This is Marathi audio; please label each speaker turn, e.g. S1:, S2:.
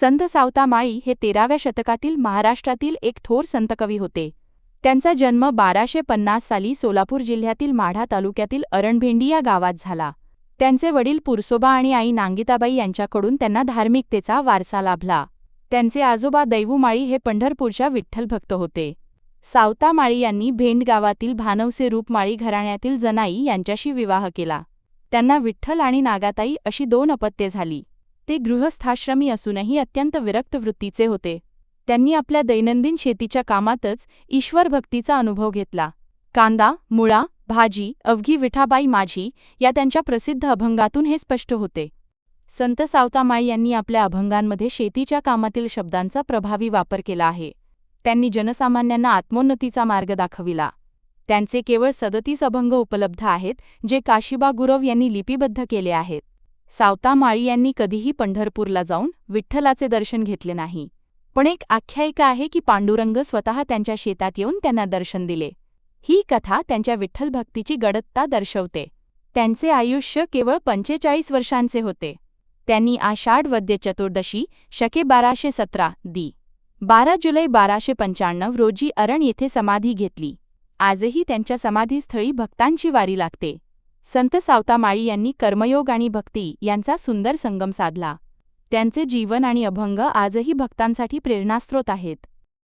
S1: संत सावतामाळी हे तेराव्या शतकातील महाराष्ट्रातील एक थोर संतकवी होते. त्यांचा जन्म बाराशे पन्नास साली सोलापूर जिल्ह्यातील माढा तालुक्यातील अरणभेंडी या गावात झाला. त्यांचे वडील पुरसोबा आणि आई नांगिताबाई यांच्याकडून त्यांना धार्मिकतेचा वारसा लाभला. त्यांचे आजोबा दैवूमाळी हे पंढरपूरच्या विठ्ठल भक्त होते. सावता माळी यांनी भेंड गावातील भानवसे रूपमाळी घराण्यातील जनाई यांच्याशी विवाह केला. त्यांना विठ्ठल आणि नागाताई अशी दोन अपत्ये झाली. ते गृहस्थाश्रमी असूनही अत्यंत विरक्त वृत्तीचे होते. त्यांनी आपल्या दैनंदिन शेतीच्या कामातच ईश्वरभक्तीचा अनुभव घेतला. कांदा मुळा भाजी अवघी विठाबाई माझी या त्यांच्या प्रसिद्ध अभंगातून हे स्पष्ट होते. संत सावतामाळी यांनी आपल्या अभंगांमध्ये शेतीच्या कामातील शब्दांचा प्रभावी वापर केला आहे. त्यांनी जनसामान्यांना आत्मोन्नतीचा मार्ग दाखविला. त्यांचे केवळ सदतीस अभंग उपलब्ध आहेत जे काशीबा गुरव यांनी लिपिबद्ध केले आहेत. सावता माळी यांनी कधीही पंढरपूरला जाऊन विठ्ठलाचे दर्शन घेतले नाही. पण एक आख्यायिका आहे की पांडुरंग स्वतः त्यांच्या शेतात येऊन त्यांना दर्शन दिले. ही कथा त्यांच्या विठ्ठल भक्तीची गडत्ता दर्शवते. त्यांचे आयुष्य केवळ पंचेचाळीस वर्षांचे होते. त्यांनी आषाढ वद्य चतुर्दशी शके बाराशे सतरा दी. बारा जुलै बाराशे पंच्याण्णव रोजी अरण येथे समाधी घेतली. आजही त्यांच्या समाधीस्थळी भक्तांची वारी लागते. संत सावतामाळी यांनी कर्मयोग आणि भक्ती यांचा सुंदर संगम साधला. त्यांचे जीवन आणि अभंग आजही भक्तांसाठी प्रेरणास्त्रोत आहेत.